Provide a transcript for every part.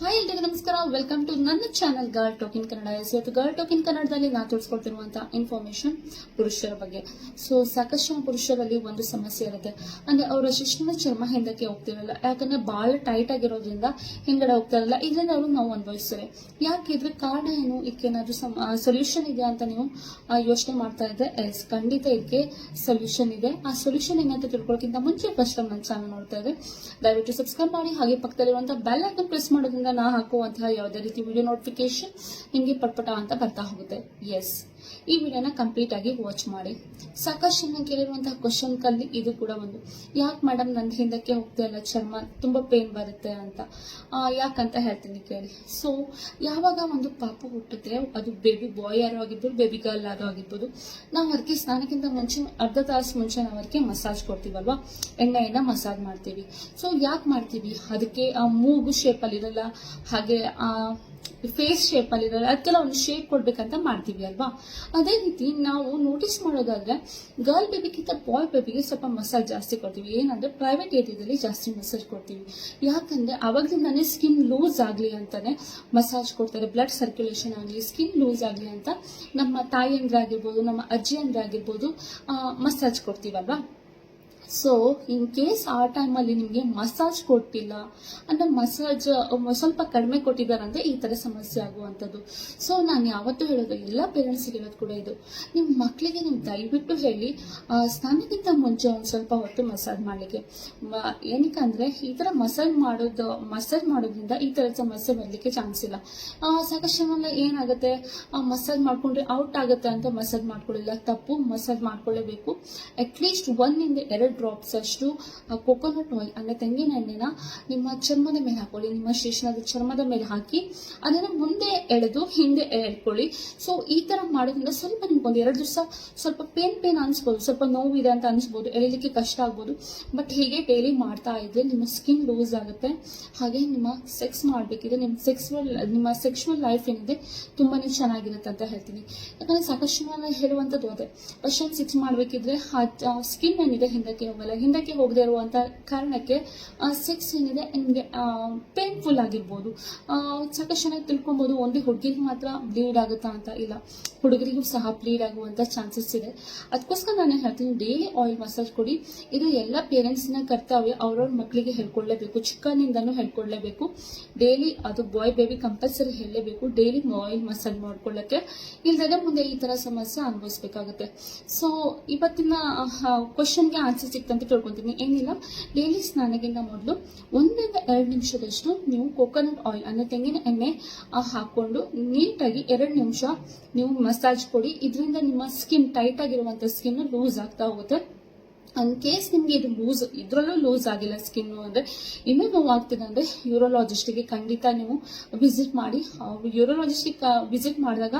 Hi ಎಲ್ರಿಗೂ ನಮಸ್ಕಾರ. Welcome to ನನ್ನ ಚಾನಲ್ ಗರ್ಲ್ ಟೋಕಿನ್ ಕನ್ನಡ ಎಸ್ ಇವತ್ತು ಗರ್ಲ್ ಟೋಕಿನ್ ಕನ್ನಡದಲ್ಲಿ ನಾನು ತಿಳಿಸ್ಕೊಡ್ತಿರುವಂತ ಇನ್ಫಾರ್ಮೇಶನ್ ಪುರುಷರ ಬಗ್ಗೆ. ಸೊ ಸಾಕಷ್ಟು ಪುರುಷರಲ್ಲಿ ಒಂದು ಸಮಸ್ಯೆ ಇರುತ್ತೆ. ಅಂದ್ರೆ ಅವರ ಶಿಕ್ಷಣ ಚರ್ಮ ಹಿಂದಕ್ಕೆ ಹೋಗ್ತಿರಲ್ಲ. ಯಾಕಂದ್ರೆ ಬಹಳ ಟೈಟ್ ಆಗಿರೋದ್ರಿಂದ ಹಿಂಗಡೆ ಹೋಗ್ತಿರಲ್ಲ. ಇದರಿಂದ ಅವರು ನಾವು ಅನುಭವಿಸ್ತಾರೆ. ಯಾಕೆ ಇದ್ರೆ ಕಾರಣ ಏನು? ಇದಕ್ಕೇನಾದ್ರೂ ಸೊಲ್ಯೂಷನ್ ಇದೆ ಅಂತ ನೀವು ಯೋಚನೆ ಮಾಡ್ತಾ ಇದ್ರೆ ಎಸ್ ಖಂಡಿತ ಇದಕ್ಕೆ ಸೊಲ್ಯೂಷನ್ ಇದೆ. ಆ ಸೊಲ್ಯೂಷನ್ ಏನಂತ ತಿಳ್ಕೊಳ್ಳೋಕ್ಕಿಂತ ಮುಂಚೆ ಫಸ್ಟ್ ನಮ್ಮ ಚಾನಲ್ ನೋಡ್ತಾ ಇದ್ರೆ, ದಯವಿಟ್ಟು ಸಬ್ಸ್ಕ್ರೈಬ್ ಮಾಡಿ. ಹಾಗೆ ಪಕ್ಕದಲ್ಲಿರುವಂತಹ ಬೆಲ್ ಐಕನ್ ಪ್ರೆಸ್ ಮಾಡೋದ್ರಿಂದ ನಾ ಹಾಕುವಂತಹ ಯಾವುದೇ ರೀತಿ ವಿಡಿಯೋ ನೋಟಿಫಿಕೇಶನ್ ನಿಮಗೆ ಪಟ್ಪಟ ಅಂತ ಬರ್ತಾ ಹೋಗುತ್ತೆ. ಎಸ್ ಈ ವಿಡಿಯೋನ ಕಂಪ್ಲೀಟ್ ಆಗಿ ವಾಚ್ ಮಾಡಿ. ಸಾಕಷ್ಟು ಜನ ಕೇಳಿರುವಂತಹ ಕ್ವಶನ್ ಕಲ್ಲಿ ಇದು ಕೂಡ ಒಂದು. ಯಾಕೆ ಮೇಡಮ್ ನನ್ನ ಹಿಂದಕ್ಕೆ ಹೋಗ್ತಾ ಇಲ್ಲ? ಚರ್ಮ ತುಂಬಾ ಪೇನ್ ಬರುತ್ತೆ ಅಂತ. ಯಾಕಂತ ಹೇಳ್ತೀನಿ ಕೇಳಿ. ಸೊ ಯಾವಾಗ ಒಂದು ಪಾಪು ಹುಟ್ಟಿದ್ರೆ ಅದು ಬೇಬಿ ಬಾಯ್ ಯಾರು ಆಗಿರ್ಬೋದು ಬೇಬಿ ಗರ್ಲ್ ಯಾರು ಆಗಿರ್ಬೋದು, ನಾವು ಅದಕ್ಕೆ ಸ್ನಾನಕ್ಕಿಂತ ಮುಂಚೆ, ಅರ್ಧ ತಾಸು ಮುಂಚೆ ನಾವು ಅದಕ್ಕೆ ಮಸಾಜ್ ಕೊಡ್ತೀವಲ್ವಾ? ಎಣ್ಣೆಯಿಂದ ಮಸಾಜ್ ಮಾಡ್ತೀವಿ. ಸೊ ಯಾಕೆ ಮಾಡ್ತೀವಿ? ಅದಕ್ಕೆ ಆ ಮೂಗು ಶೇಪಲ್ಲಿರಲ್ಲ ಹಾಗೆ ಆ ಫೇಸ್ ಶೇಪ್ ಅಲ್ಲಿ ಅದಕ್ಕೆಲ್ಲ ಒಂದು ಶೇಪ್ ಕೊಡ್ಬೇಕಂತ ಮಾಡ್ತೀವಿ ಅಲ್ವಾ? ಅದೇ ರೀತಿ ನಾವು ನೋಟಿಸ್ ಮಾಡೋದಾದ್ರೆ ಗರ್ಲ್ ಬೇಬಿಗಿಂತ ಬಾಯ್ ಬೇಬಿಗೆ ಸ್ವಲ್ಪ ಮಸಾಜ್ ಜಾಸ್ತಿ ಕೊಡ್ತೀವಿ. ಏನಂದ್ರೆ ಪ್ರೈವೇಟ್ ಏರಿಯಾದಲ್ಲಿ ಜಾಸ್ತಿ ಮಸಾಜ್ ಕೊಡ್ತೀವಿ. ಯಾಕಂದ್ರೆ ಅವಾಗಲಿಂದಾನೇ ಸ್ಕಿನ್ ಲೂಸ್ ಆಗಲಿ ಅಂತಾನೆ ಮಸಾಜ್ ಕೊಡ್ತಾರೆ. ಬ್ಲಡ್ ಸರ್ಕ್ಯುಲೇಷನ್ ಆಗಲಿ ಸ್ಕಿನ್ ಲೂಸ್ ಆಗಲಿ ಅಂತ ನಮ್ಮ ತಾಯಿಯಂದ್ರಾಗಿರ್ಬೋದು ನಮ್ಮ ಅಜ್ಜಿಯಂದ್ರಾಗಿರ್ಬೋದು ಮಸಾಜ್ ಕೊಡ್ತೀವಲ್ವಾ? ಸೊ ಇನ್ ಕೇಸ್ ಆ ಟೈಮಲ್ಲಿ ನಿಮಗೆ ಮಸಾಜ್ ಕೊಟ್ಟಿಲ್ಲ ಅಂದ್ರೆ ಮಸಾಜ್ ಸ್ವಲ್ಪ ಕಡಿಮೆ ಕೊಟ್ಟಿದ್ದಾರಂದ್ರೆ ಈ ತರ ಸಮಸ್ಯೆ ಆಗುವಂಥದ್ದು. ಸೊ ನಾನು ಯಾವತ್ತೂ ಹೇಳೋದು, ಎಲ್ಲ ಪೇರೆಂಟ್ಸ್ಗೆ ಹೇಳೋದು ಕೂಡ ಇದು. ನಿಮ್ಮ ಮಕ್ಕಳಿಗೆ ನೀವು ದಯವಿಟ್ಟು ಹೇಳಿ ಸ್ನಾನಕ್ಕಿಂತ ಮುಂಚೆ ಒಂದು ಸ್ವಲ್ಪ ಹೊತ್ತು ಮಸಾಜ್ ಮಾಡಲಿಕ್ಕೆ. ಏನಕ್ಕೆ ಅಂದ್ರೆ ಈ ಥರ ಮಸಾಜ್ ಮಾಡೋದು ಮಸಾಜ್ ಮಾಡೋದ್ರಿಂದ ಈ ತರ ಸಮಸ್ಯೆ ಬರಲಿಕ್ಕೆ ಚಾನ್ಸ್ ಇಲ್ಲ. ಸಾಕಷ್ಟು ಏನಾಗುತ್ತೆ ಮಸಾಜ್ ಮಾಡ್ಕೊಂಡ್ರೆ ಔಟ್ ಆಗುತ್ತೆ ಅಂತ ಮಸಾಜ್ ಮಾಡ್ಕೊಳ್ಳಿಲ್ಲ. ತಪ್ಪು ಮಸಾಜ್ ಮಾಡ್ಕೊಳ್ಳೇಬೇಕು. ಅಟ್ಲೀಸ್ಟ್ ಒಂದಿಂದ ಎರಡು ಡ್ರಾಪ್ಸ್ ಅಷ್ಟು ಕೊಕೊನಟ್ ಆಯಿಲ್ ಅಂದರೆ ತೆಂಗಿನ ಎಣ್ಣೆನ ನಿಮ್ಮ ಚರ್ಮದ ಮೇಲೆ ಹಾಕೊಳ್ಳಿ, ನಿಮ್ಮ ಶೇಷನದ ಚರ್ಮದ ಮೇಲೆ ಹಾಕಿ, ಅದನ್ನು ಮುಂದೆ ಎಳೆದು ಹಿಂದೆ ಎಳ್ಕೊಳ್ಳಿ. ಸೊ ಈ ಥರ ಮಾಡೋದ್ರಿಂದ ಸ್ವಲ್ಪ ನಿಮ್ಗೊಂದು ಎರಡು ದಿವಸ ಸ್ವಲ್ಪ ಪೇನ್ ಪೇನ್ ಅನಿಸ್ಬೋದು. ಸ್ವಲ್ಪ ನೋವಿದೆ ಅಂತ ಅನಿಸ್ಬೋದು. ಎಳಿಲಿಕ್ಕೆ ಕಷ್ಟ ಆಗ್ಬೋದು. ಬಟ್ ಹೀಗೆ ಡೈಲಿ ಮಾಡ್ತಾ ಇದ್ರೆ ನಿಮ್ಮ ಸ್ಕಿನ್ ಲೂಸ್ ಆಗುತ್ತೆ. ಹಾಗೆ ನಿಮ್ಮ ಸೆಕ್ಸ್ ಮಾಡಬೇಕಿದ್ರೆ ನಿಮ್ಮ ಸೆಕ್ಸ್ವಲ್ ನಿಮ್ಮ ಸೆಕ್ಷುವಲ್ ಲೈಫ್ ಏನಿದೆ ತುಂಬಾ ಚೆನ್ನಾಗಿರುತ್ತೆ ಅಂತ ಹೇಳ್ತೀನಿ. ಯಾಕಂದ್ರೆ ಸಾಕಷ್ಟು ಹೇಳುವಂಥದ್ದು ಅದೇ. ಫಸ್ಟ್ ಸಿಕ್ಸ್ ಮಾಡಬೇಕಿದ್ರೆ ಸ್ಕಿನ್ ಏನಿದೆ ಹಿಂದಕ್ಕೆ ಹೋಗಲ್ಲ ಹಿಂದಕ್ಕೆ ಹೋಗದೆ ಇರುವಂತ ಕಾರಣಕ್ಕೆ ಸೆಕ್ಸ್ ಏನಿದೆ, ನಿಮಗೆ ಪೇನ್ಫುಲ್ ಆಗಿರ್ಬೋದು. ಸಾಕಷ್ಟು ಚೆನ್ನಾಗಿ ತಿಳ್ಕೊಬೋದು, ಒಂದೇ ಹುಡುಗಿಗೆ ಮಾತ್ರ ಬ್ಲೀಡ್ ಆಗುತ್ತಾ ಅಂತ ಇಲ್ಲ. ಹುಡುಗರಿಗೂ ಸಹ ಬ್ಲೀಡ್ ಆಗುವಂತ ಚಾನ್ಸಸ್ ಇದೆ. ಅದಕ್ಕೋಸ್ಕರ ನಾನು ಹೇಳ್ತೀನಿ ಡೈಲಿ ಆಯಿಲ್ ಮಸಾಜ್ ಕೊಡಿ. ಇದು ಎಲ್ಲ ಪೇರೆಂಟ್ಸ್ನ ಕರ್ತವ್ಯ, ಅವ್ರವ್ರ ಮಕ್ಕಳಿಗೆ ಹೇಳ್ಕೊಳ್ಳೇಬೇಕು ಚಿಕ್ಕನಿಂದನೂ ಹೇಳ್ಕೊಳ್ಳೇಬೇಕು ಡೈಲಿ ಅದು ಬಾಯ್ ಬೇಬಿ ಕಂಪಲ್ಸರಿ ಹೇಳಲೇಬೇಕು ಡೈಲಿ ಆಯಿಲ್ ಮಸಾಜ್ ಮಾಡ್ಕೊಳ್ಳೋಕ್ಕೆ ಇಲ್ದಾಗ ಮುಂದೆ ಈ ತರ ಸಮಸ್ಯೆ ಅನುಭವಿಸ್ಬೇಕಾಗುತ್ತೆ. ಸೊ ಇವತ್ತಿನ ಕ್ವಶನ್ಗೆ ಆನ್ಸರ್ ಸಿಕ್ತಂತ ತಿಳ್ಕೊತೀನಿ. ಏನಿಲ್ಲ ಡೈಲಿ ಸ್ನಾನಕ್ಕಿಂತ ಮೊದಲು ಒಂದರಿಂದ ಎರಡು ನಿಮಿಷದಷ್ಟು ನೀವು ಕೋಕೋನಟ್ ಆಯಿಲ್ ಅಂದ್ರೆ ತೆಂಗಿನ ಎಣ್ಣೆ ಹಾಕ್ಕೊಂಡು ನೀಟಾಗಿ ಎರಡು ನಿಮಿಷ ನೀವು ಮಸಾಜ್ ಕೊಡಿ. ಇದರಿಂದ ನಿಮ್ಮ ಸ್ಕಿನ್ ಟೈಟ್ ಆಗಿರುವಂತ ಸ್ಕಿನ್ ಲೂಸ್ ಆಗ್ತಾ ಹೋಗುತ್ತೆ. ಇನ್ ಕೇಸ್ ನಿಮ್ಗೆ ಇದು ಲೂಸ್ ಇದ್ರಲ್ಲೂ ಲೂಸ್ ಆಗಿಲ್ಲ ಸ್ಕಿನ್ ಅಂದ್ರೆ ಇನ್ನೂ ನೋವು ಆಗ್ತಿದೆ ಅಂದ್ರೆ ಯೂರೋಲಾಜಿಸ್ಟ್ಗೆ ಖಂಡಿತ ನೀವು ವಿಸಿಟ್ ಮಾಡಿ. ಯೂರೋಲಾಜಿಸ್ಟಿಗೆ ವಿಸಿಟ್ ಮಾಡಿದಾಗ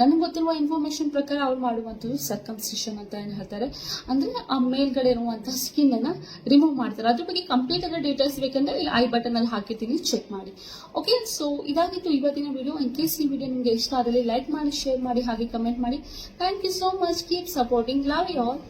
ನನಗೆ ಗೊತ್ತಿರುವ ಇನ್ಫಾರ್ಮೇಶನ್ ಪ್ರಕಾರ ಅವ್ರು ಮಾಡುವಂಥದ್ದು ಸರ್ಕಮ್ಸಿಷನ್ ಅಂತ ಏನು ಹೇಳ್ತಾರೆ. ಅಂದ್ರೆ ಆ ಮೇಲ್ಗಡೆ ಇರುವಂತಹ ಸ್ಕಿನ್ ಅನ್ನ ರಿಮೂವ್ ಮಾಡ್ತಾರೆ. ಅದ್ರ ಬಗ್ಗೆ ಕಂಪ್ಲೀಟ್ ಆಗಿ ಡೀಟೇಲ್ಸ್ ಬೇಕಂದ್ರೆ ಇಲ್ಲಿ ಐ ಬಟನ್ ಅಲ್ಲಿ ಹಾಕಿದ್ದೀನಿ ಚೆಕ್ ಮಾಡಿ. ಓಕೆ ಸೊ ಇದಾಗಿತ್ತು ಇವತ್ತಿನ ವಿಡಿಯೋ ಇನ್ ಕೇಸ್ ಈ ವಿಡಿಯೋ ನಿಮಗೆ ಇಷ್ಟ ಆದಲ್ಲಿ ಲೈಕ್ ಮಾಡಿ ಶೇರ್ ಮಾಡಿ, ಹಾಗೆ ಕಮೆಂಟ್ ಮಾಡಿ. Thank you so much keep supporting love you all